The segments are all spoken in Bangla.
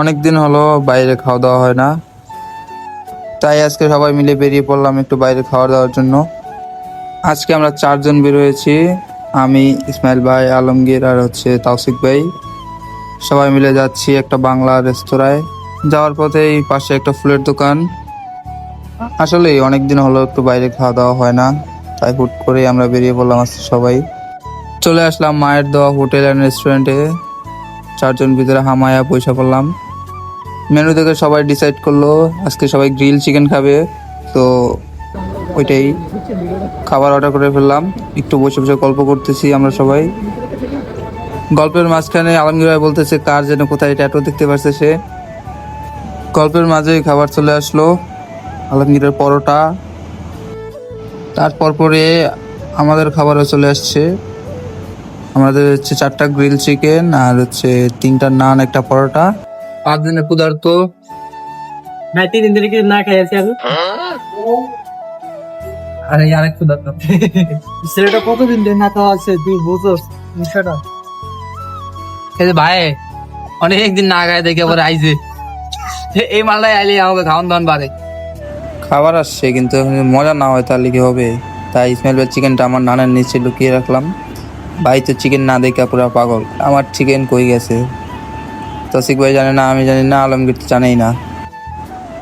অনেক দিন হলো বাইরে খাওয়া দাওয়া হয় না। তাই আজকে সবাই মিলে বেরিয়ে পড়লাম একটু বাইরে খাওয়া দাওয়ার জন্য। আজকে আমরা চারজন বের হয়েছি আমি, ইসমাইল ভাই, আলমগীর আর হচ্ছে তাওসিক ভাই। সবাই মিলে যাচ্ছি একটা বাংলা রেস্তোরাঁয়। যাওয়ার পথে এই পাশে একটা ফুলের দোকান। আসলে অনেক দিন হলো একটু বাইরে খাওয়া দাওয়া হয় না, তাই হুট করে আমরা বেরিয়ে পড়লাম আজকে সবাই। চলে আসলাম মায়ের দেওয়া হোটেল অ্যান্ড রেস্টুরেন্টে। চারজন ভিতরে হামায়া পয়সা করলাম মেনু দেখে সবাই ডিসাইড করল, আজকে সবাই গ্রিল চিকেন খাবে। তো ওইটাই, খাবার অর্ডার করে ফেললাম। একটু বসে বসে গল্প করতেছি আমরা সবাই। গল্পের মাঝখানে আলমগীর ভাই বলতেছে, কার যেন কোথায় ট্যাটু দেখতে পাচ্ছে সে। গল্পের মাঝেই খাবার চলে আসলো আলমগীরের পরোটা। তারপর পরে আমাদের খাবারও চলে আসছে। আমাদের হচ্ছে চারটা গ্রিল চিকেন আর হচ্ছে তিনটা নান, একটা পরোটা। পাঁচ দিনের ক্ষুধার্ত ভাই তিন দিন ধরে কিছু না খেয়েছি আমি। আরে আরেক ক্ষুধার্ত ছেলেটা কতদিন ধরে না খাওয়া আছে? তুই বুঝোস বিষয়টা এই যে ভাই অনেক দিন না গায়ে দেখে পরে আইছে। এই মালটাই আইলে আমাকে খাওয়ান দাওয়ান বাড়ে খাবার আসছে কিন্তু মজা না হয় তাহলে কি হবে। তাই ইসমাইল ভাই চিকেনটা আমার নানার নিচে লুকিয়ে রাখলাম। ভাই তো চিকেন না দেখে পুরো পাগল। আমার চিকেন কই গেছে? তসিক ভাই জানে না, আমি জানি না, আলমগীর তো জানেই না।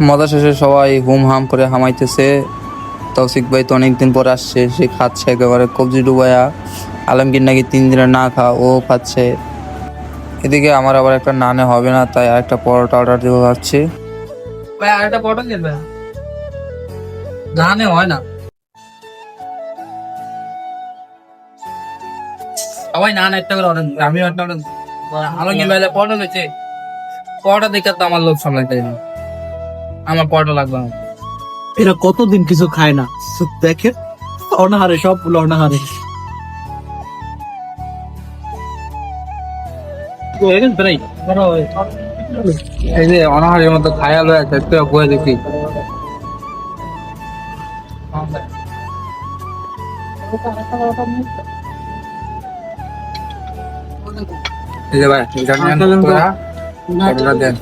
মজা শেষে সবাই হুম হাম করে হামাইতেছে। তৌসিক ভাই তো অনেকদিন পর আসছে, সে খাচ্ছে একেবারে কবজি ডুবায়া আলমগীর নাকি তিন দিনে না খা, ও খাচ্ছে। এদিকে আমার আবার একটা নানে হবে না, তাই আরেকটা পরোটা অর্ডার দেবো ভাবছি। আমি একটা অর্ডার হয়েছে পরোটা দেখে তো আমার লোক সামলাইতে না। আমার পরোটা লাগবে না এরা কতদিন কিছু খায় না? দেখে। অনাহারে সব অনাহারে। এই যে অনাহারের মতো খায়াল হয়ে আছে একটু বয়ে দেখি। এই যে ভাই দেন।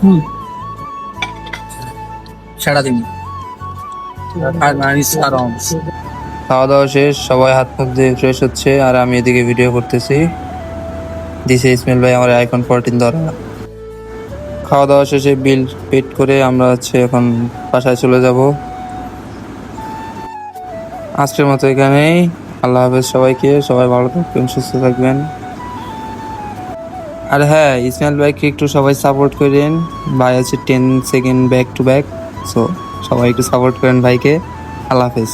খাওয়া দাওয়া শেষ সবাই হাত মুখ দিয়ে ফ্রেশ হচ্ছে। আর আমি এদিকে ভিডিও করতেছি। দিছে ইসমাইল ভাই আমার আইফোন ফোরটিন ধরা। খাওয়া দাওয়া শেষে বিল পেড করে আমরা হচ্ছে এখন বাসায় চলে যাব। আজকের মতো এখানেই। আল্লাহ হাফেজ সবাইকে। সবাই ভালো থাকবেন সুস্থ থাকবেন। আর হ্যাঁ ইসমাইল ভাইকে একটু সবাই সাপোর্ট করেন। ভাই আছে ten second back to back so সবাই একটু সাপোর্ট করেন ভাইকে। আল্লাহ হাফেজ।